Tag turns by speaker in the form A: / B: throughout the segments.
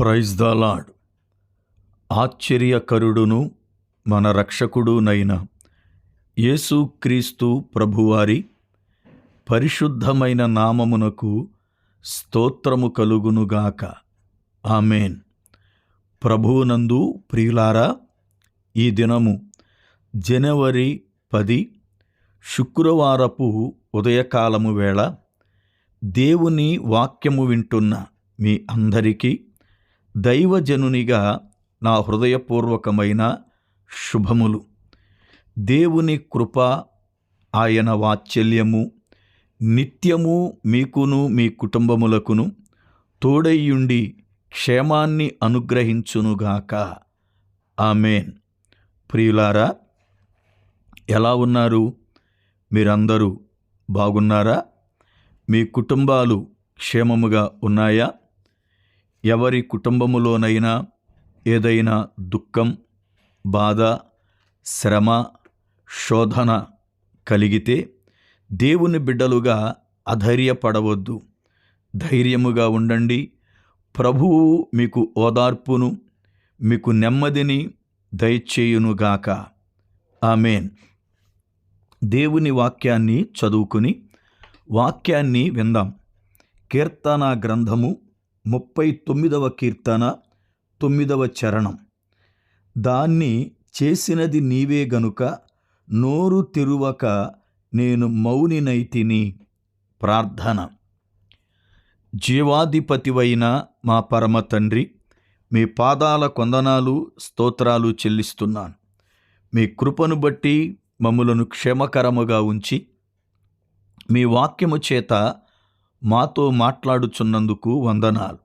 A: Praise the lord ఆశ్చర్యకరుడును మన రక్షకుడునైన యేసుక్రీస్తు ప్రభువారి పరిశుద్ధమైన నామమునకు స్తోత్రము కలుగునుగాక ఆమెన్. ప్రభువునందు ప్రియులారా ఈ దినము జనవరి పది శుక్రవారపు ఉదయకాలము వేళ దేవుని వాక్యము వింటున్న మీ అందరికీ దైవజనునిగా నా హృదయపూర్వకమైన శుభములు. దేవుని కృప ఆయన వాత్సల్యము నిత్యము మీకును మీ కుటుంబములకును తోడయ్యుండి క్షేమాన్ని అనుగ్రహించునుగాక. ఆమెన్. ప్రియులారా ఎలా ఉన్నారు? మీరందరూ బాగున్నారా? మీ కుటుంబాలు క్షేమముగా ఉన్నాయా? ఎవరి కుటుంబములోనైనా ఏదైనా దుఃఖం బాధ శ్రమ శోధన కలిగితే దేవుని బిడ్డలుగా అధైర్యపడవద్దు. ధైర్యముగా ఉండండి. ప్రభువు మీకు ఓదార్పును మీకు నెమ్మదిని దయచేయునుగాక. ఆమెన్. దేవుని వాక్యాన్ని చదువుకుని వాక్యాన్ని విందాం. కీర్తన గ్రంథము ముప్పై తొమ్మిదవ కీర్తన తొమ్మిదవ చరణం. దాన్ని చేసినది నీవే గనుక నోరు తెరువక నేను మౌనినైతిని ప్రార్థన. జీవాధిపతివైన మా పరమ తండ్రి మీ పాదాల కొందనాలు స్తోత్రాలు చెల్లిస్తున్నాను. మీ కృపను బట్టి మమ్ములను క్షేమకరముగా ఉంచి మీ వాక్యము చేత మాతో మాట్లాడుచున్నందుకు వందనాలు.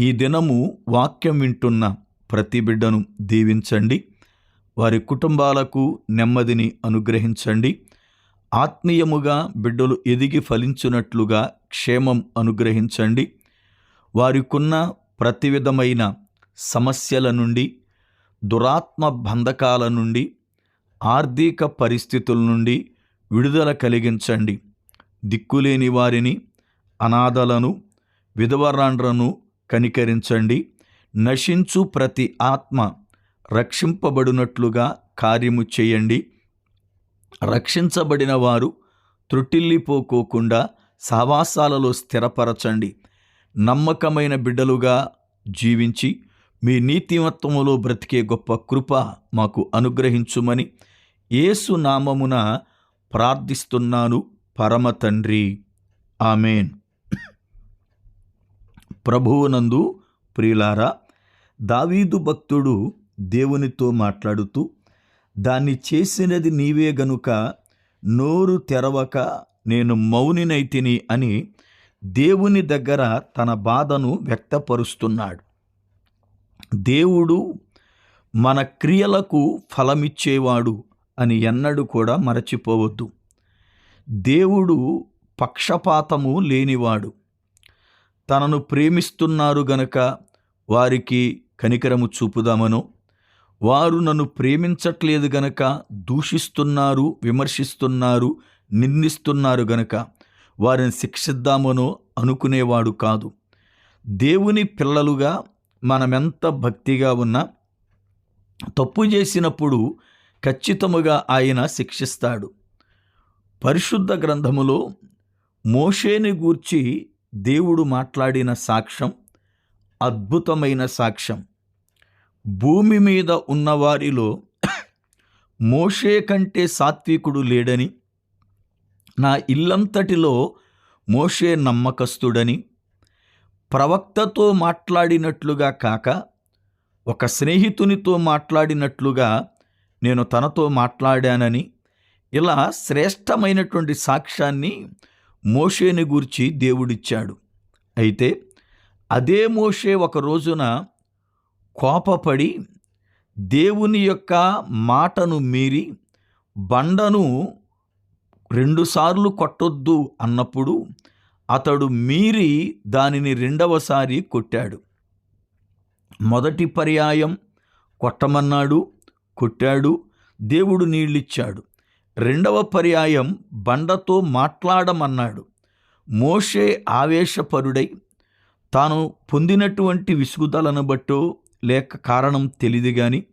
A: ఈ దినము వాక్యం వింటున్న ప్రతి బిడ్డను దీవించండి. వారి కుటుంబాలకు నెమ్మదిని అనుగ్రహించండి. ఆత్మీయముగా బిడ్డలు ఎదిగి ఫలించున్నట్లుగా క్షేమం అనుగ్రహించండి. వారికున్న ప్రతి విధమైన సమస్యల నుండి దురాత్మ బంధకాల నుండి ఆర్థిక పరిస్థితుల నుండి విడుదల కలిగించండి. దిక్కులేని వారిని అనాథలను విధవరాండ్రను కనికరించండి. నశించు ప్రతి ఆత్మ రక్షింపబడినట్లుగా కార్యము చేయండి. రక్షించబడిన వారు త్రుటిల్లిపోకోకుండా సావాసాలలో స్థిరపరచండి. నమ్మకమైన బిడ్డలుగా జీవించి మీ నీతిమత్వములో బ్రతికే గొప్ప కృప మాకు అనుగ్రహించుమని యేసు నామమున ప్రార్థిస్తున్నాను. పరమ తండ్రి. ఆమెన్. ప్రభువునందు ప్రియులారా దావీదు భక్తుడు దేవునితో మాట్లాడుతూ దాన్ని చేసినది నీవే గనుక నోరు తెరవక నేను మౌనినైతిని అని దేవుని దగ్గర తన బాధను వ్యక్తపరుస్తున్నాడు. దేవుడు మన క్రియలకు ఫలమిచ్చేవాడు అని ఎన్నడూ కూడా మరచిపోవద్దు. దేవుడు పక్షపాతము లేనివాడు. తనను ప్రేమిస్తున్నారు గనక వారికి కనికరము చూపుదామనో. వారు నన్ను ప్రేమించట్లేదు గనక దూషిస్తున్నారు విమర్శిస్తున్నారు నిందిస్తున్నారు గనక వారిని శిక్షిద్దామనో అనుకునేవాడు కాదు. దేవుని పిల్లలుగా మనమెంత భక్తిగా ఉన్నా తప్పు చేసినప్పుడు ఖచ్చితముగా ఆయన శిక్షిస్తాడు. పరిశుద్ధ గ్రంథములో మోషేని గూర్చి దేవుడు మాట్లాడిన సాక్ష్యం అద్భుతమైన సాక్ష్యం. భూమి మీద ఉన్నవారిలో మోషే కంటే సాత్వికుడు లేడని నా ఇల్లంతటిలో మోషే నమ్మకస్తుడని ప్రవక్తతో మాట్లాడినట్లుగా కాక ఒక స్నేహితునితో మాట్లాడినట్లుగా నేను తనతో మాట్లాడానని ఇలా శ్రేష్టమైనటువంటి సాక్ష్యాన్ని మోషేని గూర్చి దేవుడిచ్చాడు. అయితే అదే మోషే ఒక రోజున కోపపడి దేవుని యొక్క మాటను మీరి బండను రెండుసార్లు కొట్టొద్దు అన్నప్పుడు అతడు మీరి దానిని రెండవసారి కొట్టాడు. మొదటి పర్యాయం కొట్టమన్నాడు కొట్టాడు దేవుడు నీళ్ళిచ్చాడు. రెండవ పర్యాయం బండతో మాట్లాడమన్నాడు. మోషే ఆవేశపరుడై తాను పొందినటువంటి విసుగుదలను బట్టో లేక కారణం తెలియదు గాని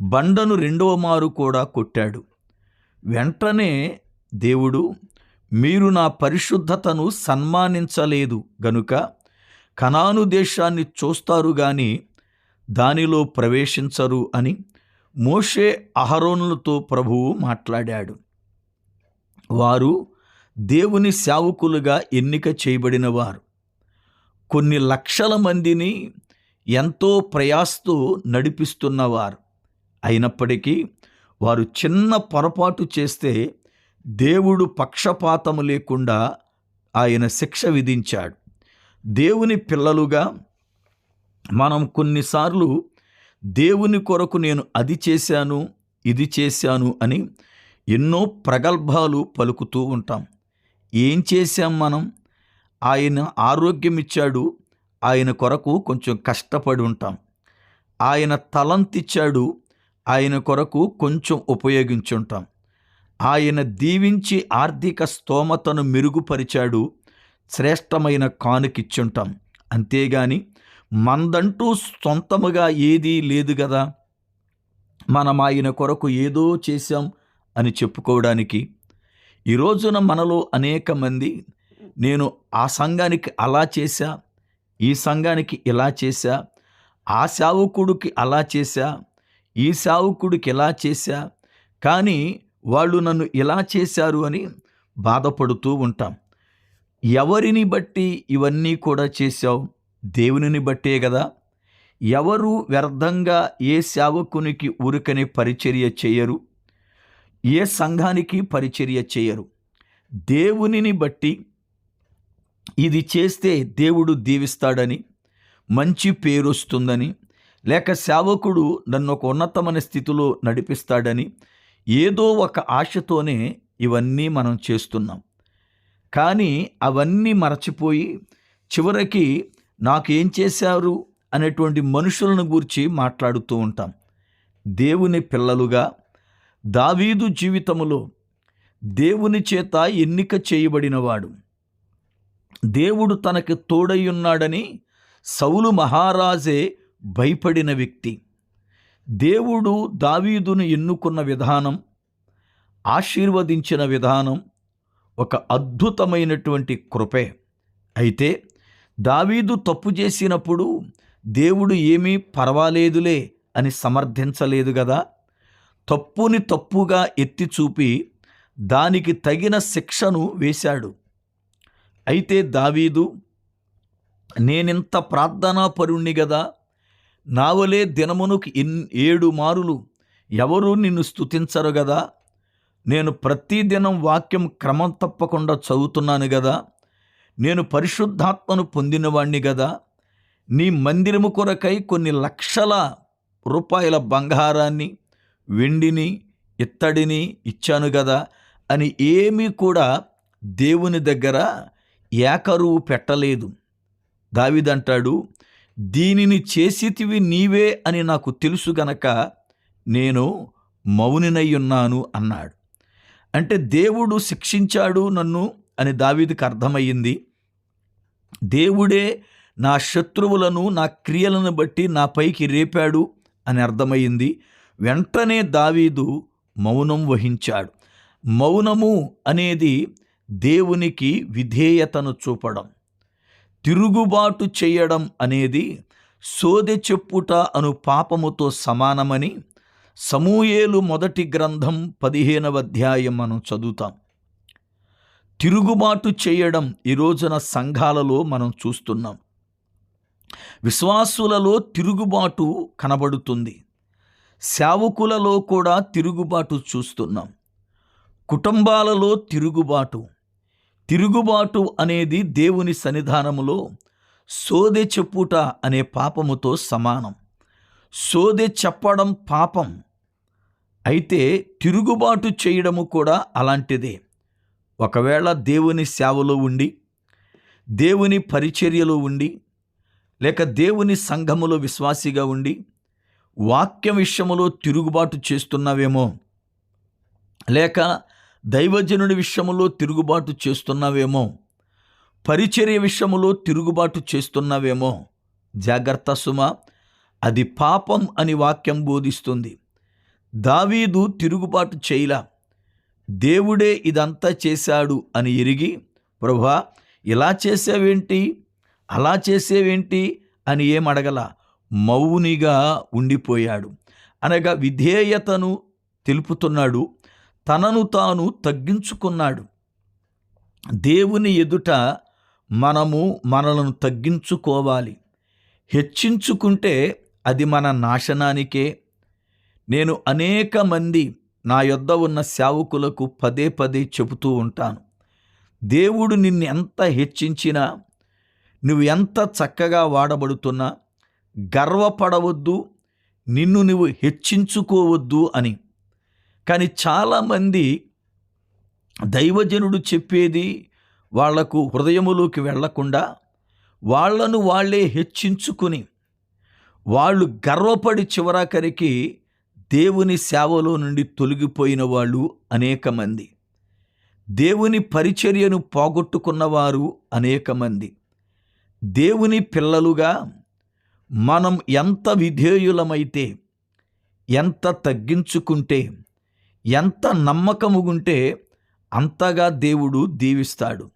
A: బండను రెండవ మారు కూడా కొట్టాడు. వెంటనే దేవుడు మీరు నా పరిశుద్ధతను సన్మానించలేదు గనుక కనాను దేశాన్ని చూస్తారు గాని దానిలో ప్రవేశించరు అని మోషే అహరోనులతో ప్రభువు మాట్లాడాడు. వారు దేవుని సేవకులుగా ఎన్నిక చేయబడినవారు కొన్ని లక్షల మందిని ఎంతో ప్రయాసతో నడిపిస్తున్నవారు అయినప్పటికీ వారు చిన్న పొరపాటు చేస్తే దేవుడు పక్షపాతము లేకుండా ఆయన శిక్ష విధించాడు. దేవుని పిల్లలుగా మనం కొన్నిసార్లు దేవుని కొరకు నేను అది చేశాను ఇది చేశాను అని ఎన్నో ప్రగల్భాలు పలుకుతూ ఉంటాం. ఏం చేశాం మనం? ఆయన ఆరోగ్యం ఇచ్చాడు ఆయన కొరకు కొంచెం కష్టపడి ఉంటాం. ఆయన తలంతిచ్చాడు ఆయన కొరకు కొంచెం ఉపయోగించుంటాం. ఆయన దీవించి ఆర్థిక స్తోమతను మెరుగుపరిచాడు శ్రేష్టమైన కానుకిచ్చుంటాం. అంతేగాని మందంటూ సొంతముగా ఏదీ లేదు కదా మనం ఆయన కొరకు ఏదో చేశాం అని చెప్పుకోవడానికి. ఈ రోజున మనలో అనేక మంది నేను ఆ సంఘానికి అలా చేశా ఈ సంఘానికి ఇలా చేశా ఆ సేవకుడికి అలా చేశా ఈ సేవకుడికి ఇలా చేశా కానీ వాళ్ళు నన్ను ఇలా చేశారు అని బాధపడుతూ ఉంటాం. ఎవరిని బట్టి ఇవన్నీ కూడా చేశావు? దేవునిని బట్టే కదా ఎవరు వ్యర్థంగా ఏ సేవకునికి ఊరికని పరిచర్య చేయరు. ఏ సంఘానికి పరిచర్య చేయరు. దేవునిని బట్టి ఇది చేస్తే దేవుడు దీవిస్తాడని మంచి పేరు వస్తుందని లేక సేవకుడు నన్ను ఒక ఉన్నతమైన స్థితిలో నడిపిస్తాడని ఏదో ఒక ఆశతోనే ఇవన్నీ మనం చేస్తున్నాం. కానీ అవన్నీ మరచిపోయి చివరికి నాకేం చేశారు అనేటువంటి మనుషులను గురించి మాట్లాడుతూ ఉంటాం. దేవుని పిల్లలుగా దావీదు జీవితములో దేవుని చేత ఎన్నిక చేయబడినవాడు. దేవుడు తనకి తోడయ్యున్నాడని సౌలు మహారాజే భయపడిన వ్యక్తి. దేవుడు దావీదును ఎన్నుకున్న విధానం ఆశీర్వదించిన విధానం ఒక అద్భుతమైనటువంటి కృపే. అయితే దావీదు తప్పు చేసినప్పుడు దేవుడు ఏమీ పర్వాలేదులే అని సమర్థించలేదు కదా తప్పుని తప్పుగా ఎత్తి చూపి దానికి తగిన శిక్షను వేశాడు. అయితే దావీదు నేనింత ప్రార్థనాపరుణ్ణి గదా. నావలే దినమునుకు ఇన్ ఏడు మారులు ఎవరూ నిన్ను స్తుతించరు గదా. నేను ప్రతిదినం వాక్యం క్రమం తప్పకుండా చదువుతున్నాను గదా. నేను పరిశుద్ధాత్మను పొందినవాణ్ణి గదా. నీ మందిరము కొరకై కొన్ని లక్షల రూపాయల బంగారాన్ని వెండిని ఇత్తడిని ఇచ్చాను గదా అని ఏమీ కూడా దేవుని దగ్గర ఏకరువు పెట్టలేదు. దావిదంటాడు దీనిని చేసితివి నీవే అని నాకు తెలుసు గనక నేను మౌనినై ఉన్నాను అన్నాడు. అంటే దేవుడు శిక్షించాడు నన్ను అని దావీదికి అర్థమయ్యింది. దేవుడే నా శత్రువులను నా క్రియలను బట్టి నా పైకి రేపాడు అని అర్థమైంది. వెంటనే దావీదు మౌనం వహించాడు. మౌనము అనేది దేవునికి విధేయతను చూపడం. తిరుగుబాటు చేయడం అనేది సోదె చెప్పుట అను పాపముతో సమానమని సమూయేలు మొదటి గ్రంథం పదిహేనవ అధ్యాయం మనం చదువుతాం. తిరుగుబాటు చేయడం ఈ రోజున సంఘాలలో మనం చూస్తున్నాం. విశ్వాసులలో తిరుగుబాటు కనబడుతుంది. సేవకులలో కూడా తిరుగుబాటు చూస్తున్నాం. కుటుంబాలలో తిరుగుబాటు. తిరుగుబాటు అనేది దేవుని సన్నిధానములో సోదె చెప్పుట అనే పాపముతో సమానం. సోదె చెప్పడం పాపం. అయితే తిరుగుబాటు చేయడము కూడా అలాంటిదే. ఒకవేళ దేవుని సేవలో ఉండి దేవుని పరిచర్యలో ఉండి లేక దేవుని సంఘములో విశ్వాసిగా ఉండి వాక్యం విషయములో తిరుగుబాటు చేస్తున్నావేమో లేక దైవజనుడి విషయములో తిరుగుబాటు చేస్తున్నావేమో పరిచర్య విషయములో తిరుగుబాటు చేస్తున్నావేమో జాగ్రత్త సుమ అది పాపం అని వాక్యం బోధిస్తుంది. దావీదు తిరుగుబాటు చేయలా. దేవుడే ఇదంతా చేశాడు అని ఎరిగి ప్రభా ఇలా చేసేవేంటి? అలా చేసేవేంటి? అని ఏమడగల మౌనిగా ఉండిపోయాడు. అనగా విధేయతను తెలుపుతున్నాడు. తనను తాను తగ్గించుకున్నాడు. దేవుని ఎదుట మనము మనలను తగ్గించుకోవాలి. హెచ్చించుకుంటే అది మన నాశనానికే. నేను అనేక మంది నా యొద్ద ఉన్న సేవకులకు పదే పదే చెబుతూ ఉంటాను. దేవుడు నిన్ను ఎంత హెచ్చించినా నువ్వు ఎంత చక్కగా వాడబడుతున్నా గర్వపడవద్దు నిన్ను నువ్వు హెచ్చించుకోవద్దు అని. కానీ చాలామంది దైవజనుడు చెప్పేది వాళ్ళకు హృదయములోకి వెళ్ళకుండా వాళ్ళను వాళ్ళే హెచ్చించుకుని వాళ్ళు గర్వపడి చివరాఖరికి దేవుని సేవలో నుండి తొలగిపోయిన వాళ్ళు అనేక మంది. దేవుని పరిచర్యను పోగొట్టుకున్నవారు అనేక మంది. దేవుని పిల్లలుగా మనం ఎంత విధేయులమైతే ఎంత తగ్గించుకుంటే ఎంత నమ్మకముగుంటే అంతగా దేవుడు దీవిస్తాడు.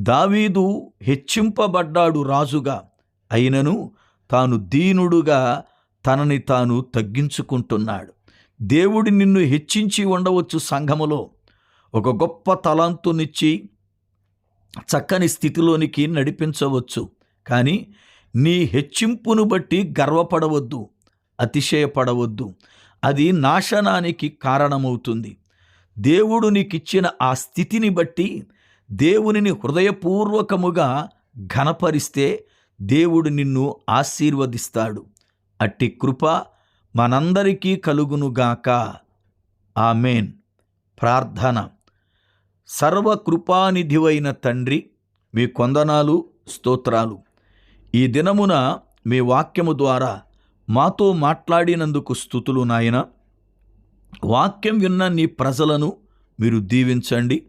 A: దావీదు హెచ్చింపబడ్డాడు రాజుగా అయినను తాను దీనుడుగా తనని తాను తగ్గించుకుంటున్నాడు. దేవుడు నిన్ను హెచ్చించి ఉండవచ్చు సంఘములో. ఒక గొప్ప తలాంతునిచ్చి చక్కని స్థితిలోనికి నడిపించవచ్చు. కానీ నీ హెచ్చింపును బట్టి గర్వపడవద్దు అతిశయపడవద్దు. అది నాశనానికి కారణమవుతుంది. దేవుడు నీకిచ్చిన ఆ స్థితిని బట్టి దేవునిని హృదయపూర్వకముగా ఘనపరిస్తే దేవుడు నిన్ను ఆశీర్వదిస్తాడు. అట్టి కృప మనందరికీ కలుగునుగాక. ఆమెన్. ప్రార్థన. సర్వకృపానిధివైన తండ్రి మీ కొందనాలు స్తోత్రాలు. ఈ దినమున మీ వాక్యము ద్వారా మాతో మాట్లాడినందుకు స్థుతులు నాయన. వాక్యం విన్న నీ ప్రజలను మీరు దీవించండి.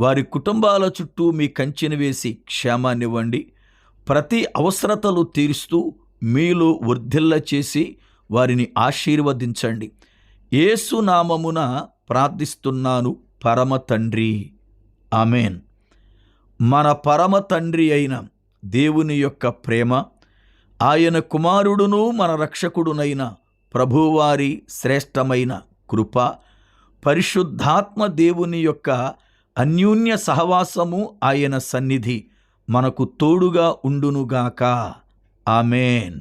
A: వారి కుటుంబాల చుట్టూ మీ కంచెను వేసి క్షేమాన్నివ్వండి. ప్రతి అవసరతలు తీరుస్తూ మీలో వర్ధిల్ల చేసి వారిని ఆశీర్వదించండి. ఏసునామమున ప్రార్థిస్తున్నాను పరమ తండ్రి. ఆమెన్. మన పరమ తండ్రి అయిన దేవుని యొక్క ప్రేమ ఆయన కుమారుడును మన రక్షకుడునైన ప్రభువారి శ్రేష్టమైన కృప పరిశుద్ధాత్మ దేవుని యొక్క అన్యూన్య సహవాసము ఆయన సన్నిధి మనకు తోడుగా ఉండునుగాక. ఆమెన్